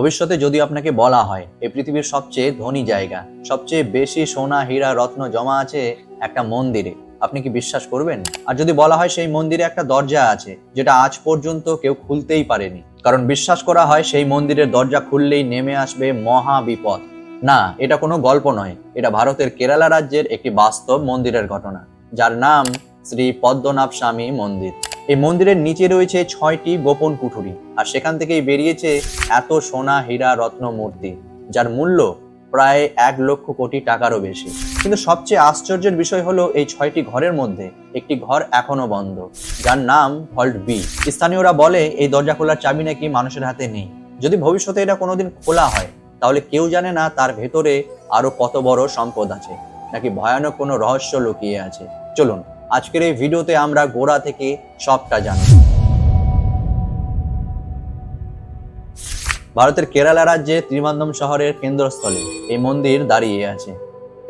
ভবিষ্যতে যদি আপনাকে বলা হয়, এই পৃথিবীর সবচেয়ে ধনী জায়গা, সবচেয়ে বেশি সোনা, হীরা, রত্ন জমা আছে একটা মন্দিরে, আপনি কি বিশ্বাস করবেন? আর যদি বলা হয় সেই মন্দিরে একটা দরজা আছে, যেটা আজ পর্যন্ত কেউ খুলতেই পারেনি, কারণ বিশ্বাস করা হয় সেই মন্দিরের দরজা খুললেই নেমে আসবে মহা বিপদ। না, এটা কোনো গল্প নয়, এটা ভারতের কেরালা রাজ্যের একটি বাস্তব মন্দিরের ঘটনা, যার নাম শ্রী পদ্মনাভ স্বামী মন্দির। এই মন্দিরের নিচে রয়েছে ছয়টি গোপন কুঠুরি, আর সেখান থেকেই বেরিয়েছে এত সোনা হীরা রত্ন মূর্তি, যার মূল্য প্রায় এক লক্ষ কোটি টাকারও বেশি। কিন্তু সবচেয়ে আশ্চর্যের বিষয় হলো এই ছয়টি ঘরের মধ্যে একটি ঘর এখনও বন্ধ, যার নাম ভল্ট বি। স্থানীয়রা বলে এই দরজা খোলার চাবি নাকি মানুষের হাতে নেই। যদি ভবিষ্যতে এটা কোনোদিন খোলা হয়, তাহলে কেউ জানে না তার ভেতরে আরও কত বড় সম্পদ আছে, নাকি ভয়ানক কোনো রহস্য লুকিয়ে আছে। চলুন আজকের এই ভিডিওতে আমরা গোড়া থেকে সবটা জানব ভারতের কেরালা রাজ্যে ত্রিমান্দম শহরের কেন্দ্রস্থলে এই মন্দির দাঁড়িয়ে আছে।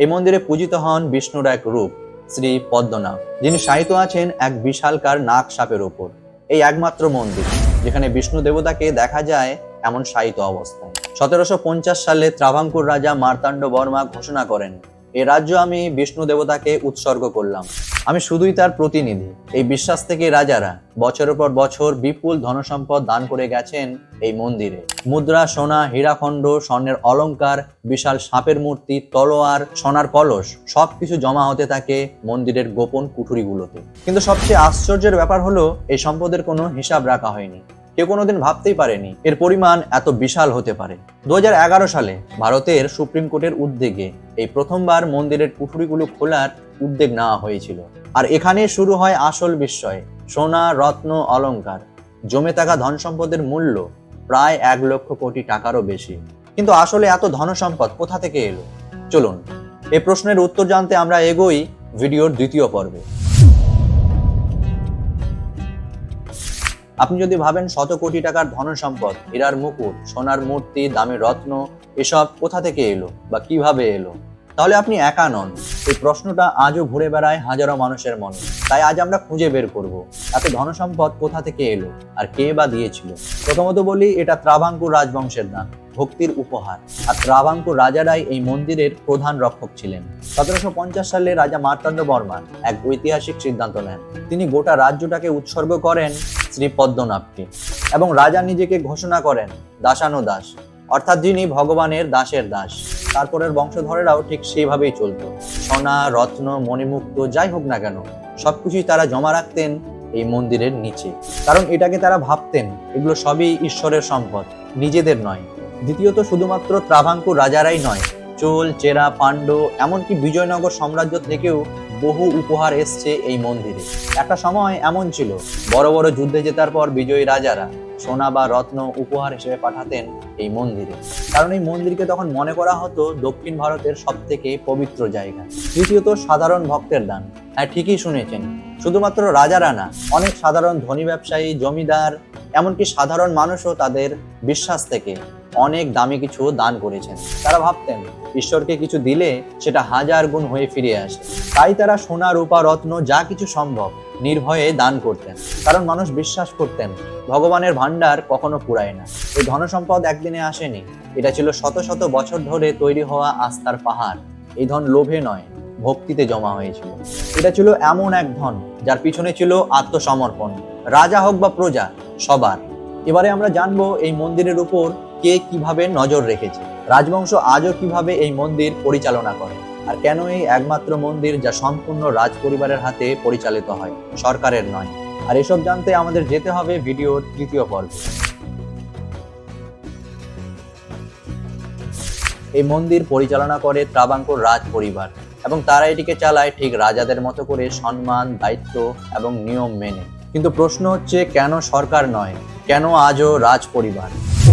এই মন্দিরে পূজিত হন বিষ্ণুর এক রূপ, শ্রী পদ্মনাভ, যিনি সাহিত্য আছেন এক বিশালকার নাক সাপের উপর। এই একমাত্র মন্দির, যেখানে বিষ্ণু দেবতাকে দেখা যায় এমন সাহিত্য অবস্থায়। সতেরোশো পঞ্চাশ সালে ত্রাভাঙ্কুর রাজা মার্তাণ্ড বর্মা ঘোষণা করেন এই রাজ্য আমি বিষ্ণু দেবতাকে উৎসর্গ করলাম। আমি শুধুই তার প্রতিনিধি। এই বিশ্বাস থেকে রাজারা বছরের পর বছর বিপুল ধনসম্পদ দান করে গেছেন এই মন্দিরে। মুদ্রা, সোনা, হীরাখণ্ড, স্বর্ণের অলংকার বিশাল সাপের মূর্তি, তলোয়ার, সোনার কলস, সবকিছু জমা হতে থাকে মন্দিরের গোপন কুঠুরিগুলোতে। কিন্তু সবচেয়ে আশ্চর্যের ব্যাপার হলো, এই সম্পদের কোনো হিসাব রাখা হয়নি। কেউ কোনোদিন ভাবতেই পারেনি। এর পরিমাণ এত বিশাল হতে পারে। দু হাজার এগারো সালে ভারতের সুপ্রিম কোর্টের উদ্যোগে এই প্রথমবার মন্দিরের কুঠুরিগুলো খোলার উদ্যোগ নেওয়া হয়েছিল। আর এখানে শুরু হয় আসল বিস্ময়, সোনা, রত্ন, অলংকার। জমে থাকা ধন সম্পদের মূল্য প্রায় এক লক্ষ কোটি টাকারও বেশি। কিন্তু আসলে এত ধন সম্পদ কোথা থেকে এলো? চলুন, এ প্রশ্নের উত্তর জানতে আমরা এগোই ভিডিওর দ্বিতীয় পর্বে। আপনি যদি ভাবেন শত কোটি টাকার ধন সম্পদ এরার মুকুট, সোনার মূর্তি দামি রত্ন, এসব কোথা থেকে এলো বা কীভাবে এলো? তাহলে আপনি একা নন। এই প্রশ্নটা আজও ঘুরে বেড়ায় হাজারো মানুষের মনে। তাই আজ আমরা খুঁজে বের করব এত ধন সম্পদ কোথা থেকে এলো আর কে বা দিয়েছিল? প্রথমত বলি, এটা ত্রাভাঙ্কুর রাজবংশের দান। ভক্তির উপহার। আর ত্রাভাঙ্কুর রাজারাই এই মন্দিরের প্রধান রক্ষক ছিলেন। সতেরোশো পঞ্চাশ সালে রাজা মার্তাণ্ড বর্মা এক ঐতিহাসিক সিদ্ধান্ত নেন। তিনি গোটা রাজ্যটাকে উৎসর্গ করেন শ্রী পদ্মনাভকে এবং রাজা নিজেকে ঘোষণা করেন দাসানুদাস অর্থাৎ যিনি ভগবানের দাসের দাস। তারপরের বংশধরেরাও ঠিক সেইভাবেই চলত। সোনা, রত্ন, মণিমুক্ত, যাই হোক না কেন, সবকিছুই তারা জমা রাখতেন এই মন্দিরের নিচে। কারণ এটাকে তারা ভাবতেন, এগুলো সবই ঈশ্বরের সম্পদ, নিজেদের নয়। দ্বিতীয়ত শুধুমাত্র ত্রাভাঙ্কুর রাজারাই নয়, চোল, চেরা, পাণ্ড, এমনকি বিজয়নগর সাম্রাজ্য থেকেও বহু উপহার এসছে এই মন্দিরে। একটা সময় এমন ছিল, বড় বড় যুদ্ধে জেতার পর বিজয়ী রাজারা সোনা বা রত্ন উপহার হিসেবে পাঠাতেন এই মন্দিরে। কারণ এই মন্দিরকে তখন মনে করা হতো দক্ষিণ ভারতের সব থেকে পবিত্র জায়গা। তৃতীয়ত সাধারণ ভক্তের দান। হ্যাঁ ঠিকই শুনেছেন। শুধুমাত্র রাজারা না, অনেক সাধারণ ধনী ব্যবসায়ী, জমিদার, এমনকি সাধারণ মানুষও তাদের বিশ্বাস থেকে অনেক দামি কিছু দান করেছেন। তারা ভাবতেন, ঈশ্বরকে কিছু দিলে সেটা হাজার গুণ হয়ে ফিরে আসে। তাই তারা সোনা, রূপা, রত্ন, যা কিছু সম্ভব নির্ভয়ে দান করতেন। কারণ মানুষ বিশ্বাস করতেন, ভগবানের ভান্ডার কখনো পুরায় না। এই ধনসম্পদ একদিনে আসেনি। এটা ছিল শত শত বছর ধরে তৈরি হওয়া আস্থার পাহাড়। এই ধন লোভে নয়, ভক্তিতে জমা হয়েছিল। এটা ছিল এমন এক ধন, যার পিছনে ছিল আত্মসমর্পণ। রাজা হোক বা প্রজা, সবার। এবারে আমরা জানব এই মন্দিরের উপর কে কীভাবে নজর রেখেছে? রাজবংশ আজও কীভাবে এই মন্দির পরিচালনা করে? আর কেন এই একমাত্র মন্দির যা সম্পূর্ণ রাজ পরিবারের হাতে পরিচালিত হয়, সরকারের নয়? আর এসব জানতে আমাদের যেতে হবে ভিডিওর তৃতীয় পর্বে। এই মন্দির পরিচালনা করে ত্রাবাঙ্কুর রাজ পরিবার এবং তারা এটিকে চালায় ঠিক রাজাদের মতো করে সম্মান, দায়িত্ব এবং নিয়ম মেনে। কিন্তু প্রশ্ন হচ্ছে, কেন সরকার নয়? কেন আজও রাজ পরিবার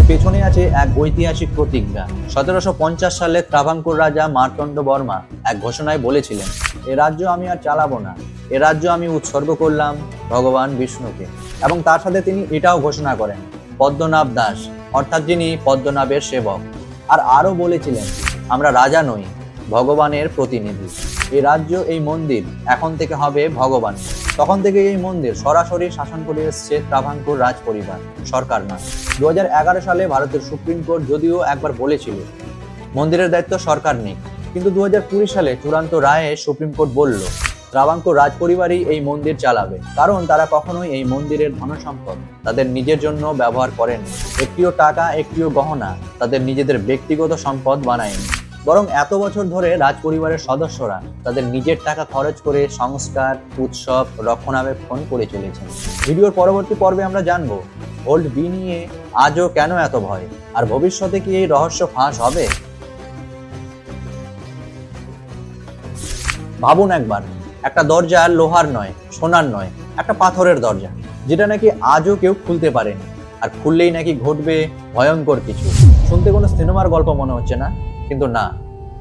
পেছনে আছে এক ঐতিহাসিক প্রতিজ্ঞা। সতেরোশো পঞ্চাশ সালে ত্রাভাঙ্কুর রাজা মার্তণ্ড বর্মা এক ঘোষণায় বলেছিলেন, এ রাজ্য আমি আর চালাবো না। এ রাজ্য আমি উৎসর্গ করলাম ভগবান বিষ্ণুকে। এবং তার সাথে তিনি এটাও ঘোষণা করেন, পদ্মনাভ দাস, অর্থাৎ যিনি পদ্মনাভের সেবক। আর আরও বলেছিলেন, আমরা রাজা নই, ভগবানের প্রতিনিধি। এই রাজ্য, এই মন্দির এখন থেকে হবে ভগবান। তখন থেকে এই মন্দির সরাসরি শাসন করে এসছে ত্রাভাঙ্কুর রাজ পরিবার সরকার না। দু সালে ভারতের সুপ্রিম কোর্ট যদিও একবার বলেছিল, মন্দিরের দায়িত্ব সরকার নেই। কিন্তু দু হাজার কুড়ি সালে চূড়ান্ত রায়ে সুপ্রিম কোর্ট বলল ত্রাবাঙ্কুর রাজ পরিবারই এই মন্দির চালাবে। কারণ তারা কখনোই এই মন্দিরের ধনসম্পদ তাদের নিজের জন্য ব্যবহার করেনি একটিও টাকা, একটিও গহনা তাদের নিজেদের ব্যক্তিগত সম্পদ বানায়নি। বরং এত বছর ধরে রাজ পরিবারের সদস্যরা তাদের নিজের টাকা খরচ করে সংস্কার, উৎসব, রক্ষণাবেক্ষণ করে চলেছেন। ভিডিওর পরবর্তী পর্বে আমরা জানব ভোল্ট বি নিয়ে আজও কেন এত ভয়? আর ভবিষ্যতে কি এই রহস্য ফাঁস হবে? ভাবুন একবার, একটা দরজা লোহার নয়, সোনার নয়, একটা পাথরের দরজা, যেটা নাকি আজও কেউ খুলতে পারেনি। আর খুললেই নাকি ঘটবে ভয়ঙ্কর কিছু। শুনতে কোনো সিনেমার গল্প মনে হচ্ছে না? কিন্তু না,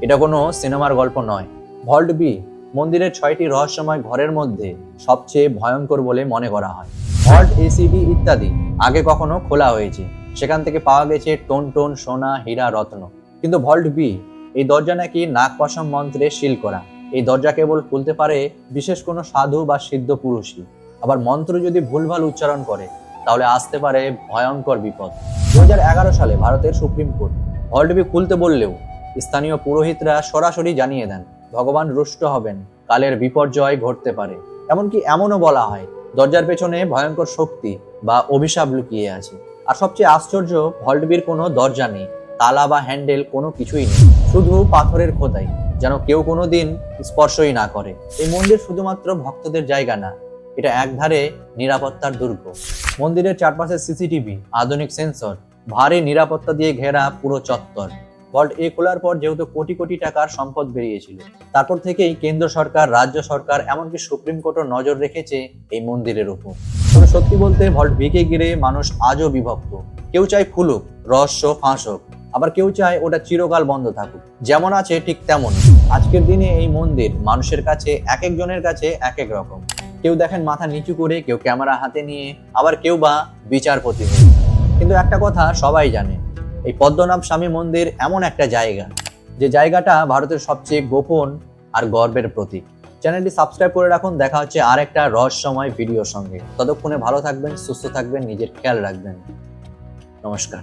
এটা কোনো সিনেমার গল্প নয়। ভল্ট বি, মন্দিরের ছয়টি রহস্যময় ঘরের মধ্যে সবচেয়ে ভয়ঙ্কর বলে মনে করা হয়। ভল্ট এসিডি ইত্যাদি আগে কখনো খোলা হয়েছে। সেখান থেকে পাওয়া গেছে টোন টোন, সোনা, হীরা, রত্ন। কিন্তু ভল্ট বি, এই দরজা নাকি নাগ পশম মন্ত্রে সিল করা। এই দরজা কেবল খুলতে পারে বিশেষ কোনো সাধু বা সিদ্ধ পুরুষই। আবার মন্ত্র যদি ভুলভাল উচ্চারণ করে তাহলে আসতে পারে ভয়ঙ্কর বিপদ। দু সালে ভারতের সুপ্রিম কোর্ট ভল্টবি খুলতে বললেও স্থানীয় পুরোহিতরা সরাসরি জানিয়ে দেন, ভগবান রুষ্ট হবেন, কালের বিপর্যয় ঘটতে পারে। এমনকি এমনও বলা হয়, দরজার পেছনে ভয়ঙ্কর শক্তি বা অভিশাপ লুকিয়ে আছে। আর সবচেয়ে আশ্চর্য ভল্টবির কোনো দরজা নেই, তালা বা হ্যান্ডেল কোনো কিছুই নেই, শুধু পাথরের খোদাই, যেন কেউ কোনো দিন স্পর্শই না করে। এই মন্দির শুধুমাত্র ভক্তদের জায়গা না এটা একধারে নিরাপত্তার দুর্গ। মন্দিরের চারপাশে সিসিটিভি, আধুনিক সেন্সর, ভারী নিরাপত্তা দিয়ে ঘেরা পুরো চত্বর। ভল্ট এ খোলার পর যেহেতু কোটি কোটি টাকার সম্পদ বেরিয়েছিল, তারপর থেকেই কেন্দ্র সরকার, রাজ্য সরকার, এমনকি সুপ্রিম কোর্টও নজর রেখেছে এই মন্দিরের উপর। সত্যি বলতে ভল্ট ভিকে ঘিরে মানুষ আজও বিভক্ত। কেউ চায় খুলুক, রহস্য ফাঁস হোক, আবার কেউ চায় ওটা চিরকাল বন্ধ থাকুক। যেমন আছে ঠিক তেমন আজকের দিনে এই মন্দির মানুষের কাছে, এক একজনের কাছে এক এক রকম। কেউ দেখেন মাথা নিচু করে, কেউ ক্যামেরা হাতে নিয়ে, আবার কেউ বা বিচারপতি কিন্তু একটা কথা সবাই জানে, এই পদ্মনাভ স্বামী মন্দির এমন একটা জায়গা, যে জায়গাটা ভারতের সবচেয়ে গোপন আর গর্বের প্রতীক। চ্যানেলটি সাবস্ক্রাইব করে রাখুন, দেখা হচ্ছে আর একটা রহস্যময় ভিডিওর সঙ্গে। ততক্ষণে ভালো থাকবেন, সুস্থ থাকবেন, নিজের খেয়াল রাখবেন। নমস্কার।